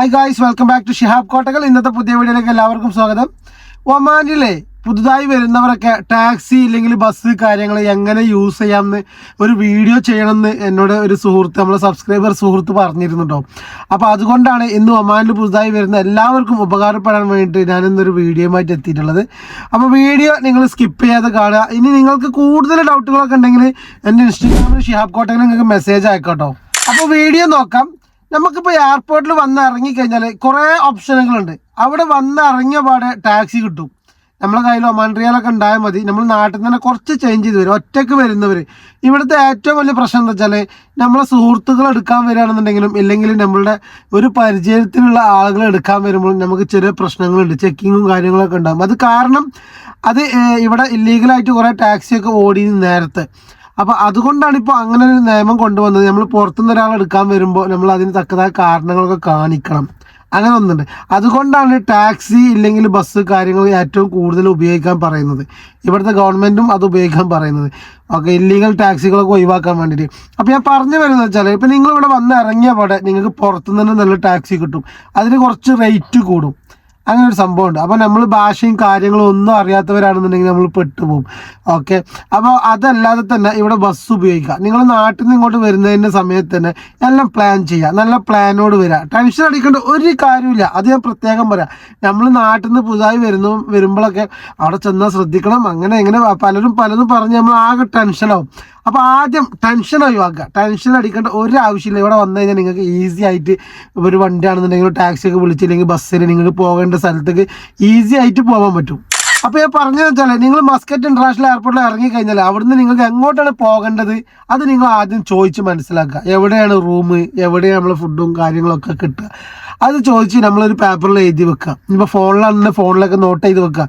Hi guys welcome back to Shihab കോട്ടകൾ ഇന്നത്തെ പുതിയ വീഡിയോയിലേക്ക് എല്ലാവർക്കും സ്വാഗതം. ഒമാനിലെ പുതുതായി വരുന്നവരൊക്കെ ടാക്സി ഇല്ലെങ്കിൽ ബസ് കാര്യങ്ങൾ എങ്ങനെ യൂസ് ചെയ്യാമെന്ന് ഒരു വീഡിയോ ചെയ്യണമെന്ന് എന്നോട് ഒരു സുഹൃത്ത് നമ്മളെ സബ്സ്ക്രൈബർ സുഹൃത്ത് പറഞ്ഞിരുന്നുണ്ടോ അപ്പോൾ അതുകൊണ്ടാണ് ഇന്ന് ഒമാനിൽ പുതുതായി വരുന്ന എല്ലാവർക്കും ഉപകാരപ്പെടാൻ വേണ്ടിയിട്ട് ഞാനിന്നൊരു വീഡിയോയുമായിട്ട് എത്തിയിട്ടുള്ളത്. അപ്പോൾ വീഡിയോ നിങ്ങൾ സ്കിപ്പ് ചെയ്യാതെ കാണുക. ഇനി നിങ്ങൾക്ക് കൂടുതൽ ഡൗട്ടുകളൊക്കെ ഉണ്ടെങ്കിൽ എന്റെ ഇൻസ്റ്റഗ്രാമിൽ ഷിഹാബ് കോട്ടയിൽ നിങ്ങൾക്ക് മെസ്സേജ് അയക്കട്ടോ അപ്പോൾ വീഡിയോ നോക്കാം. നമുക്കിപ്പോൾ എയർപോർട്ടിൽ വന്ന് ഇറങ്ങിക്കഴിഞ്ഞാൽ കുറേ ഓപ്ഷനുകളുണ്ട് അവിടെ വന്ന് ഇറങ്ങിയ പാടെ ടാക്സി കിട്ടും. നമ്മളെ കയ്യിൽ ഒമാൻ ഉണ്ടായാൽ മതി. നമ്മൾ നാട്ടിൽ നിന്ന് തന്നെ കുറച്ച് ചേഞ്ച് ചെയ്ത് വരും. ഒറ്റയ്ക്ക് വരുന്നവർ ഇവിടുത്തെ ഏറ്റവും വലിയ പ്രശ്നം എന്താ വെച്ചാൽ നമ്മളെ സുഹൃത്തുക്കൾ എടുക്കാൻ വരികയാണെന്നുണ്ടെങ്കിലും ഇല്ലെങ്കിൽ നമ്മളുടെ ഒരു പരിചയത്തിലുള്ള ആളുകൾ എടുക്കാൻ വരുമ്പോൾ നമുക്ക് ചെറിയ പ്രശ്നങ്ങളുണ്ട്. ചെക്കിങ്ങും കാര്യങ്ങളൊക്കെ ഉണ്ടാകും. അത് കാരണം അത് ഇവിടെ ഇല്ലീഗലായിട്ട് കുറേ ടാക്സിയൊക്കെ ഓടി നേരത്തെ. അപ്പോൾ അതുകൊണ്ടാണ് ഇപ്പോൾ അങ്ങനെ ഒരു നിയമം കൊണ്ടുവന്നത്. നമ്മൾ പുറത്തുനിന്ന് ഒരാൾ എടുക്കാൻ വരുമ്പോൾ നമ്മൾ അതിന് തക്കതായ കാരണങ്ങളൊക്കെ കാണിക്കണം. അങ്ങനെ ഒന്നുണ്ട്. അതുകൊണ്ടാണ് ടാക്സി ഇല്ലെങ്കിൽ ബസ് കാര്യങ്ങൾ ഏറ്റവും കൂടുതൽ ഉപയോഗിക്കാൻ പറയുന്നത്. ഇവിടുത്തെ ഗവൺമെന്റും അത് ഉപയോഗിക്കാൻ പറയുന്നത്. ഓക്കെ ഇല്ലീഗൽ ടാക്സികളൊക്കെ ഒഴിവാക്കാൻ വേണ്ടിയിട്ട്. അപ്പോൾ ഞാൻ പറഞ്ഞു വരുന്നത് വെച്ചാൽ ഇപ്പോൾ നിങ്ങളിവിടെ വന്ന് ഇറങ്ങിയ പാടെ നിങ്ങൾക്ക് പുറത്തുനിന്ന് നല്ല ടാക്സി കിട്ടും. അതിന് കുറച്ച് റേറ്റ് കൂടും. അങ്ങനെ ഒരു സംഭവമുണ്ട്. അപ്പോൾ നമ്മൾ ഭാഷയും കാര്യങ്ങളും ഒന്നും അറിയാത്തവരാണെന്നുണ്ടെങ്കിൽ നമ്മൾ പെട്ടുപോകും ഓക്കെ അപ്പോൾ അതല്ലാതെ തന്നെ ഇവിടെ ബസ് ഉപയോഗിക്കുക. നിങ്ങൾ നാട്ടിൽ നിന്ന് ഇങ്ങോട്ട് വരുന്നതിന്റെ സമയത്ത് തന്നെ എല്ലാം പ്ലാൻ ചെയ്യുക. നല്ല പ്ലാനോട് വരിക. ടെൻഷൻ അടിക്കേണ്ട ഒരു കാര്യമില്ല അത് ഞാൻ പ്രത്യേകം പറയാം. നമ്മൾ നാട്ടിൽ നിന്ന് പുതുതായി വരുന്നു വരുമ്പോഴൊക്കെ അവിടെ ചെന്നാൽ ശ്രദ്ധിക്കണം. അങ്ങനെ എങ്ങനെ പലരും പലതും പറഞ്ഞ് നമ്മൾ ആകെ ടെൻഷനാവും അപ്പോൾ ആദ്യം ടെൻഷൻ ഒഴിവാക്കുക. ടെൻഷൻ അടിക്കേണ്ട ഒരു ആവശ്യമില്ല. ഇവിടെ വന്നു കഴിഞ്ഞാൽ നിങ്ങൾക്ക് ഈസി ആയിട്ട് ഒരു വണ്ടിയാണെന്നുണ്ടെങ്കിൽ ടാക്സി ഒക്കെ വിളിച്ചില്ലെങ്കിൽ ബസ്സിൽ നിങ്ങൾക്ക് പോകേണ്ട സ്ഥലത്തേക്ക് ഈസി ആയിട്ട് പോകാൻ പറ്റും. അപ്പോൾ ഞാൻ പറഞ്ഞു വെച്ചാൽ നിങ്ങൾ മസ്കറ്റ് ഇന്റർനാഷണൽ എയർപോർട്ടിൽ ഇറങ്ങി കഴിഞ്ഞാൽ അവിടുന്ന് നിങ്ങൾക്ക് എങ്ങോട്ടാണ് പോകേണ്ടത്? അത് നിങ്ങൾ ആദ്യം ചോദിച്ച് മനസ്സിലാക്കുക. എവിടെയാണ് റൂം എവിടെയാണ് നമ്മൾ ഫുഡും കാര്യങ്ങളൊക്കെ കിട്ടുക? അത് ചോദിച്ച് നമ്മളൊരു പേപ്പറിൽ എഴുതി വെക്കുക. ഇപ്പോൾ ഫോണിലാണെന്ന് ഫോണിലൊക്കെ നോട്ട് ചെയ്ത് വെക്കുക.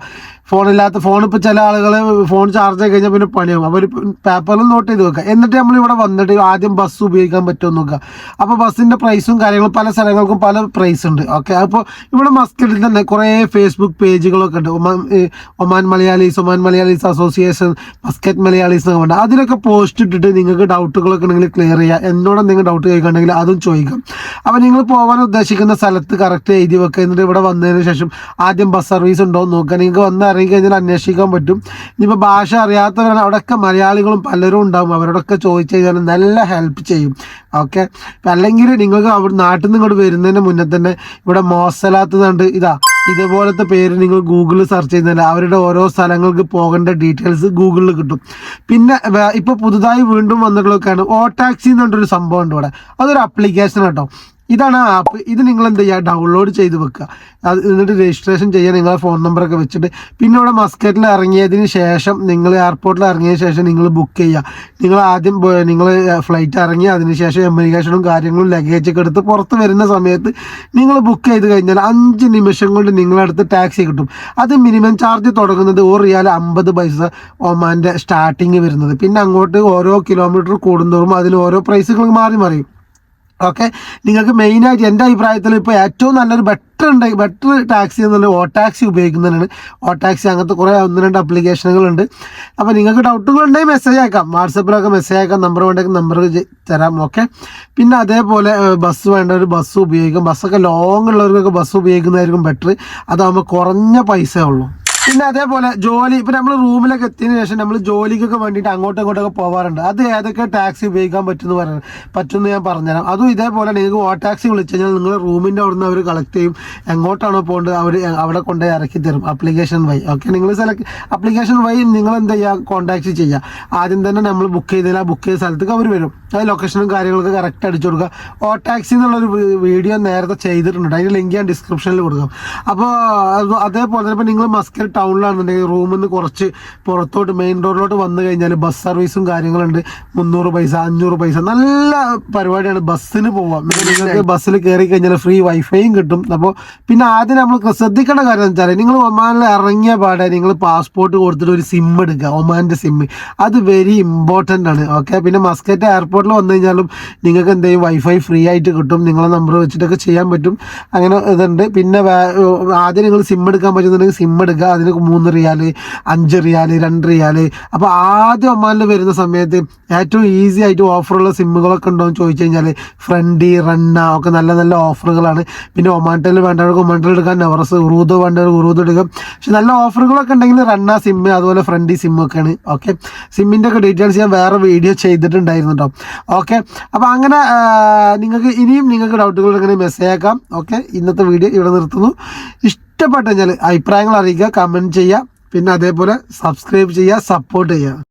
ഫോണില്ലാത്ത ഫോൺ ഇപ്പോൾ ചില ആളുകൾ ഫോൺ ചാർജ് ആയി കഴിഞ്ഞാൽ പിന്നെ പണിയാവും. ഒരു പേപ്പറിൽ നോട്ട് ചെയ്ത് വെക്കുക. എന്നിട്ട് നമ്മൾ ഇവിടെ വന്നിട്ട് ആദ്യം ബസ് ഉപയോഗിക്കാൻ പറ്റുമോ നോക്കുക. അപ്പോൾ ബസ്സിന്റെ പ്രൈസും കാര്യങ്ങളും പല സ്ഥലങ്ങൾക്കും പല പ്രൈസ് ഉണ്ട്. ഓക്കെ അപ്പോൾ ഇവിടെ മസ്കറ്റിൽ തന്നെ കുറേ ഫേസ്ബുക്ക് പേജുകളൊക്കെ ഉണ്ട്. Oman Oman Malayalees Oman Malayalees association Muscat Malayalees എന്നൊക്കെ ഉണ്ട് അതിലൊക്കെ പോസ്റ്റ് ഇട്ടിട്ട് നിങ്ങൾക്ക് ഡൗട്ടുകളൊക്കെ ഉണ്ടെങ്കിൽ ക്ലിയർ ചെയ്യുക എന്നോട് എന്തെങ്കിലും ഡൗട്ട് ചോദിക്കണമെങ്കിൽ അതും ചോദിക്കാം. അപ്പോൾ നിങ്ങൾ പോകാൻ ഉദ്ദേശിക്കുന്ന സ്ഥലത്ത് കറക്റ്റ് എഴുതി വെക്കുക. എന്നിട്ട് ഇവിടെ വന്നതിന് ശേഷം ആദ്യം ബസ് സർവീസ് ഉണ്ടോ എന്ന് നോക്കുക. നിങ്ങൾക്ക് വന്ന് ഇറങ്ങി കഴിഞ്ഞാൽ അന്വേഷിക്കാൻ പറ്റും. ഇനിയിപ്പോൾ ഭാഷ അറിയാത്തവരാണ് അവിടെയൊക്കെ മലയാളികളും പലരും ഉണ്ടാവും. അവരോടൊക്കെ ചോദിച്ചു കഴിഞ്ഞാൽ നല്ല ഹെൽപ്പ് ചെയ്യും. ഓക്കെ അല്ലെങ്കിൽ നിങ്ങൾക്ക് അവിടെ നാട്ടിൽ നിന്ന് ഇങ്ങോട്ട് വരുന്നതിന് മുന്നേ തന്നെ ഇവിടെ മോസലാത്ത് കണ്ട് ഇതാ ഇതേപോലത്തെ പേര് നിങ്ങൾ ഗൂഗിളിൽ സെർച്ച് ചെയ്യുന്നില്ല അവരുടെ ഓരോ സ്ഥലങ്ങൾക്ക് പോകേണ്ട ഡീറ്റെയിൽസ് ഗൂഗിളിൽ കിട്ടും. പിന്നെ ഇപ്പോൾ പുതുതായി വീണ്ടും വന്നിട്ടുള്ളതൊക്കെയാണ് ഓ ടാക്സി എന്ന് പറഞ്ഞൊരു സംഭവം ഉണ്ട് ഇവിടെ. അതൊരു അപ്ലിക്കേഷൻ കേട്ടോ. ഇതാണ് ആ ആപ്പ് ഇത് നിങ്ങൾ എന്ത് ചെയ്യുക? ഡൗൺലോഡ് ചെയ്ത് വെക്കുക. അത് എന്നിട്ട് രജിസ്ട്രേഷൻ ചെയ്യുക. നിങ്ങളെ ഫോൺ നമ്പറൊക്കെ വെച്ചിട്ട്. പിന്നെ ഇവിടെ മസ്കറ്റിൽ ഇറങ്ങിയതിന് ശേഷം നിങ്ങൾ എയർപോർട്ടിൽ ഇറങ്ങിയ ശേഷം നിങ്ങൾ ബുക്ക് ചെയ്യുക. നിങ്ങൾ ആദ്യം നിങ്ങൾ ഫ്ലൈറ്റ് ഇറങ്ങി അതിന് ശേഷം എമിഗ്രേഷനും കാര്യങ്ങളും ലഗേജ് ഒക്കെ എടുത്ത് പുറത്ത് വരുന്ന സമയത്ത് നിങ്ങൾ ബുക്ക് ചെയ്ത് കഴിഞ്ഞാൽ അഞ്ച് നിമിഷം കൊണ്ട് നിങ്ങളടുത്ത് ടാക്സി കിട്ടും. അത് മിനിമം ചാർജ് തുടങ്ങുന്നത് ഒരു റിയാൽ അമ്പത് പൈസ ഒമാന്റെ സ്റ്റാർട്ടിങ് വരുന്നത്. പിന്നെ അങ്ങോട്ട് ഓരോ കിലോമീറ്റർ കൂടുന്തോറും അതിൽ ഓരോ പ്രൈസുകൾ മാറി മറിയും. ഓക്കെ നിങ്ങൾക്ക് മെയിനായിട്ട് എന്റെ അഭിപ്രായത്തിൽ ഇപ്പോൾ ഏറ്റവും നല്ലൊരു ബെറ്റർ ഉണ്ട് ബെറ്റർ ടാക്സി എന്നുള്ളത് ഓ ടാക്സി ഉപയോഗിക്കുന്നതാണ് ഓ ടാക്സി അങ്ങനത്തെ കുറേ ഒന്ന് രണ്ട് അപ്ലിക്കേഷനുകളുണ്ട് അപ്പോൾ നിങ്ങൾക്ക് ഡൗട്ടുകൾ ഉണ്ടെങ്കിൽ മെസ്സേജ് അയക്കാം. വാട്സപ്പിലൊക്കെ മെസ്സേജ് അയക്കാം. നമ്പർ വേണ്ടെങ്കിൽ നമ്പർ തരാം. ഓക്കെ പിന്നെ അതേപോലെ ബസ് വേണ്ട ഒരു ബസ് ഉപയോഗിക്കും. ബസ്സൊക്കെ ലോങ് ഉള്ളവർക്കൊക്കെ ബസ് ഉപയോഗിക്കുന്നതായിരിക്കും ബെറ്റർ അതാകുമ്പോൾ കുറഞ്ഞ പൈസ ഉള്ളൂ. പിന്നെ അതേപോലെ ജോലി ഇപ്പൊ നമ്മൾ റൂമിലൊക്കെ എത്തിയതിനു ശേഷം നമ്മൾ ജോലിക്കൊക്കെ വേണ്ടിട്ട് അങ്ങോട്ടും ഇങ്ങോട്ടൊക്കെ പോവാറുണ്ട്. അത് ഏതൊക്കെ ടാക്സി ഉപയോഗിക്കാൻ പറ്റുമെന്ന് പറയുന്നത് പറ്റുമെന്ന് ഞാൻ പറഞ്ഞുതരാം. അതും ഇതേപോലെ നിങ്ങൾക്ക് ഓ ടാക്സി വിളിച്ചു കഴിഞ്ഞാൽ നിങ്ങൾ റൂമിന്റെ അവിടുന്ന് അവർ കളക്ട് ചെയ്യും. എങ്ങോട്ടാണോ പോകേണ്ടത് അവർ അവിടെ കൊണ്ടുപോയി ഇറക്കി തരും ആപ്ലിക്കേഷൻ വഴി. ഓക്കെ നിങ്ങൾ സെലക്ട് ആപ്ലിക്കേഷൻ വഴി നിങ്ങൾ എന്ത് ചെയ്യുക? കോൺടാക്ട് ചെയ്യുക. ആദ്യം തന്നെ നമ്മൾ ബുക്ക് ചെയ്തതിൽ ആ ബുക്ക് ചെയ്ത സ്ഥലത്തേക്ക് അവർ വരും. അത് ലൊക്കേഷനും കാര്യങ്ങളൊക്കെ കറക്റ്റ് അടിച്ചു കൊടുക്കുക. ഓ ടാക്സി എന്നുള്ളൊരു വീഡിയോ നേരത്തെ ചെയ്തിട്ടുണ്ട്. അതിന്റെ ലിങ്ക് ഞാൻ ഡിസ്ക്രിപ്ഷനിൽ കൊടുക്കാം. അപ്പോൾ അതേപോലെ തന്നെ ഇപ്പോൾ നിങ്ങൾ മസ്കൽ ടൗണിലാണെന്നുണ്ടെങ്കിൽ റൂമിൽ നിന്ന് കുറച്ച് പുറത്തോട്ട് മെയിൻ റോഡിലോട്ട് വന്നു കഴിഞ്ഞാൽ ബസ് സർവീസും കാര്യങ്ങളുണ്ട്. മുന്നൂറ് പൈസ അഞ്ഞൂറ് പൈസ. നല്ല പരിപാടിയാണ് ബസ്സിന് പോവാം. നിങ്ങൾക്ക് ബസ്സിൽ കയറി കഴിഞ്ഞാൽ ഫ്രീ വൈഫൈയും കിട്ടും. അപ്പോൾ പിന്നെ ആദ്യം നമ്മൾ ശ്രദ്ധിക്കേണ്ട കാര്യം എന്ന് വെച്ചാൽ നിങ്ങൾ ഒമാനിൽ ഇറങ്ങിയ പാടെ നിങ്ങൾ പാസ്പോർട്ട് കൊടുത്തിട്ട് ഒരു സിം എടുക്കുക. ഒമാന്റെ സിം അത് വെരി ഇമ്പോർട്ടന്റ് ആണ്. ഓക്കെ പിന്നെ മസ്കറ്റ് എയർപോർട്ടിൽ വന്നു കഴിഞ്ഞാലും നിങ്ങൾക്ക് എന്തെങ്കിലും വൈഫൈ ഫ്രീ ആയിട്ട് കിട്ടും. നിങ്ങളെ നമ്പർ വെച്ചിട്ടൊക്കെ ചെയ്യാൻ പറ്റും. അങ്ങനെ ഇതുണ്ട്. പിന്നെ ആദ്യം നിങ്ങൾ സിം എടുക്കാൻ പറ്റുന്നുണ്ടെങ്കിൽ സിം എടുക്കുക. അതിന് മൂന്ന് റിയാൽ അഞ്ച് റിയാൽ രണ്ട് റിയാൽ അപ്പോൾ ആദ്യം ഒമാനിൽ വരുന്ന സമയത്ത് ഏറ്റവും ഈസി ആയിട്ട് ഓഫറുള്ള സിമ്മുകളൊക്കെ ഉണ്ടോ എന്ന് ചോദിച്ചു കഴിഞ്ഞാൽ ഫ്രണ്ടി റണ്ണ ഒക്കെ നല്ല നല്ല ഓഫറുകളാണ് പിന്നെ ഒമാൻടെൽ വേണ്ടവർക്ക് ഒമാൻടെൽ എടുക്കാൻ നെവറസ് ഉറൂദ് വേണ്ടവർക്ക് ഉറൂദ് എടുക്കാം. പക്ഷെ നല്ല ഓഫറുകളൊക്കെ ഉണ്ടെങ്കിൽ റണ്ണ സിമ്മ് അതുപോലെ ഫ്രണ്ടി സിമ്മൊക്കെയാണ് ഓക്കെ സിമ്മിന്റെ ഒക്കെ ഡീറ്റെയിൽസ് ഞാൻ വേറെ വീഡിയോ ചെയ്തിട്ടുണ്ടായിരുന്നു കേട്ടോ ഓക്കെ അപ്പോൾ അങ്ങനെ നിങ്ങൾക്ക് ഇനിയും നിങ്ങൾക്ക് ഡൗട്ടുകൾ ഇങ്ങനെ മെസ്സേജ് ആക്കാം ഓക്കെ ഇന്നത്തെ വീഡിയോ ഇവിടെ നിർത്തുന്നു. ഇഷ്ടപ്പെട്ടു കഴിഞ്ഞാൽ അഭിപ്രായങ്ങൾ അറിയിക്കുക കമന്റ് ചെയ്യുക പിന്നെ അതേപോലെ സബ്സ്ക്രൈബ് ചെയ്യുക സപ്പോർട്ട് ചെയ്യുക.